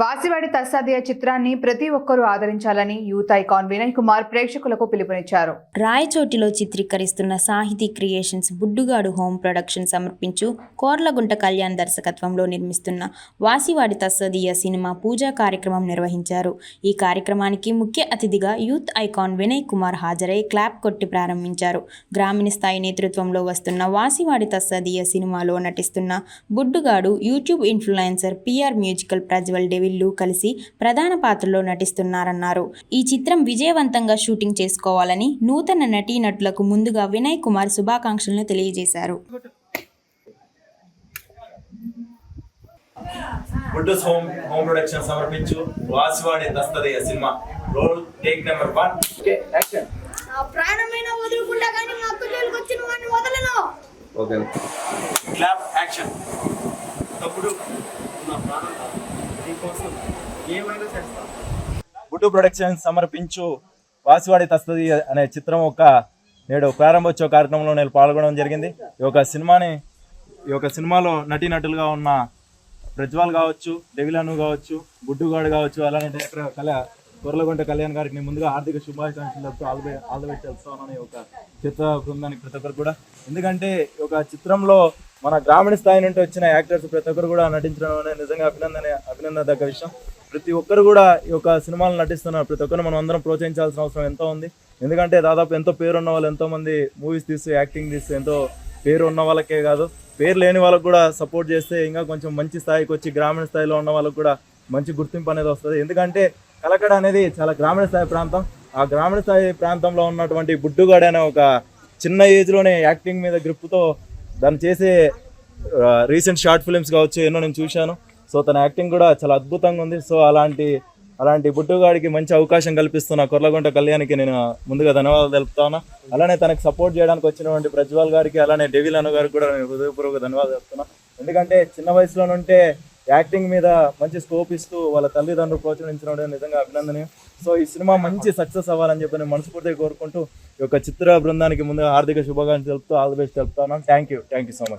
వాసివాడి తస్సాదియ చిత్రాన్ని ప్రతి ఒక్కరూ ఆదరించాలని యూత్ ఐకాన్ వినయ్ కుమార్ ప్రేక్షకులకు పిలుపునిచ్చారు. రాయచోటిలో చిత్రీకరిస్తున్న సాహితీ క్రియేషన్స్ బుడ్డుగాడు హోమ్ ప్రొడక్షన్ సమర్పించు కోర్లగుంట కళ్యాణ్ దర్శకత్వంలో నిర్మిస్తున్న వాసివాడి తస్సదీయ సినిమా పూజా కార్యక్రమం నిర్వహించారు. ఈ కార్యక్రమానికి ముఖ్య అతిథిగా యూత్ ఐకాన్ వినయ్ కుమార్ హాజరై క్లాప్ కొట్టి ప్రారంభించారు. గ్రామీణ స్థాయి నేతృత్వంలో వస్తున్న వాసివాడి తస్సదీయ సినిమాలో నటిస్తున్న Buddugadu YouTube influencer PR musical Prajwal డెవిల్లు కలిసి ప్రధాన పాత్రలో నటిస్తున్నారన్నారు. ఈ చిత్రం విజయవంతంగా షూటింగ్ చేసుకోవాలని నూతన నటీనటులకు ముందుగా వినయ్ కుమార్ శుభాకాంక్షలను తెలియజేశారు. బుడ్డూస్ హోమ్ హోమ్ ప్రొడక్షన్ సమర్పించు. Vasivadi Tassadiyya cinema. Roll take number one. నా ప్రాణమైన వదులుకుంటా కానీ మా జోలికి వచ్చిన వాడిని వదలను. ఓకే. Clap action. తప్పుడు. గుడ్డు ప్రొడక్షన్ సమర్పించు వాసివాడి తస్తది అనే చిత్రం ఒక నేడు ప్రారంభోత్సవ కార్యక్రమంలో నేను పాల్గొనడం జరిగింది. ఈ యొక్క సినిమాని ఈ యొక్క సినిమాలో నటీనటులుగా ఉన్న ప్రజ్వాల్ కావచ్చు డెవిలను కావచ్చు గుడ్డుగాడు కావచ్చు అలానే డైరెక్టర్ కళ కొరలగొంట కళ్యాణ్ గారికి ముందుగా ఆర్థిక శుభాకాంక్షలు చెప్తూ ఆల్ ఆల్ బెస్ట్ ఒక చిత్ర బృందానికి ప్రతి ఒక్కరు కూడా. ఎందుకంటే ఈ ఒక చిత్రంలో మన గ్రామీణ స్థాయి నుండి వచ్చిన యాక్టర్స్ ప్రతి ఒక్కరు కూడా నటించడం అనేది నిజంగా అభినందన అభినందనదగ్గ విషయం. ప్రతి ఒక్కరు కూడా ఈ యొక్క సినిమాలు నటిస్తున్నారు ప్రతి ఒక్కరు మనం అందరం ప్రోత్సహించాల్సిన అవసరం ఎంతో ఉంది. ఎందుకంటే దాదాపు ఎంతో పేరు ఉన్న వాళ్ళు ఎంతోమంది మూవీస్ తీస్తూ యాక్టింగ్ తీస్తూ ఎంతో పేరు ఉన్న వాళ్ళకే కాదు. పేరు లేని వాళ్ళకు కూడా సపోర్ట్ చేస్తే ఇంకా కొంచెం మంచి స్థాయికి వచ్చి గ్రామీణ స్థాయిలో ఉన్న వాళ్ళకు కూడా మంచి గుర్తింపు అనేది వస్తుంది. ఎందుకంటే కలకడ అనేది చాలా గ్రామీణ స్థాయి ప్రాంతం. ఆ గ్రామీణ స్థాయి ప్రాంతంలో ఉన్నటువంటి బుడ్డుగాడు అనే ఒక చిన్న ఏజ్లోనే యాక్టింగ్ మీద గ్రిప్తో దాన్ని చేసే రీసెంట్ షార్ట్ ఫిల్మ్స్ కావచ్చు ఎన్నో నేను చూశాను. సో తన యాక్టింగ్ కూడా చాలా అద్భుతంగా ఉంది. సో అలాంటి అలాంటి బుడ్డుగాడికి మంచి అవకాశం కల్పిస్తున్న కొర్లగుంట కళ్యాణ్కి నేను ముందుగా ధన్యవాదాలు తెలుపుతాను. అలానే తనకు సపోర్ట్ చేయడానికి వచ్చినటువంటి ప్రజ్వల్ గారికి అలానే డెవిల్ అను గారికి కూడా నేను హృదయపూర్వక ధన్యవాదాలు చెప్తున్నాను ఎందుకంటే చిన్న వయసులో నుంటే యాక్టింగ్ మీద మంచి స్కోప్ ఇస్తూ వాళ్ళ తల్లిదండ్రులు ప్రోత్సహించడం నిజంగా అభినందనీయం. సో ఈ సినిమా మంచి సక్సెస్ అవ్వాలని చెప్పి నేను మనస్ఫూర్తిగా కోరుకుంటూ ఈ యొక్క చిత్ర బృందానికి ముందుగా ఆర్థిక శుభాకాంక్షలు తెలుపుతూ all the best తెలుపుతాను thank you thank you so much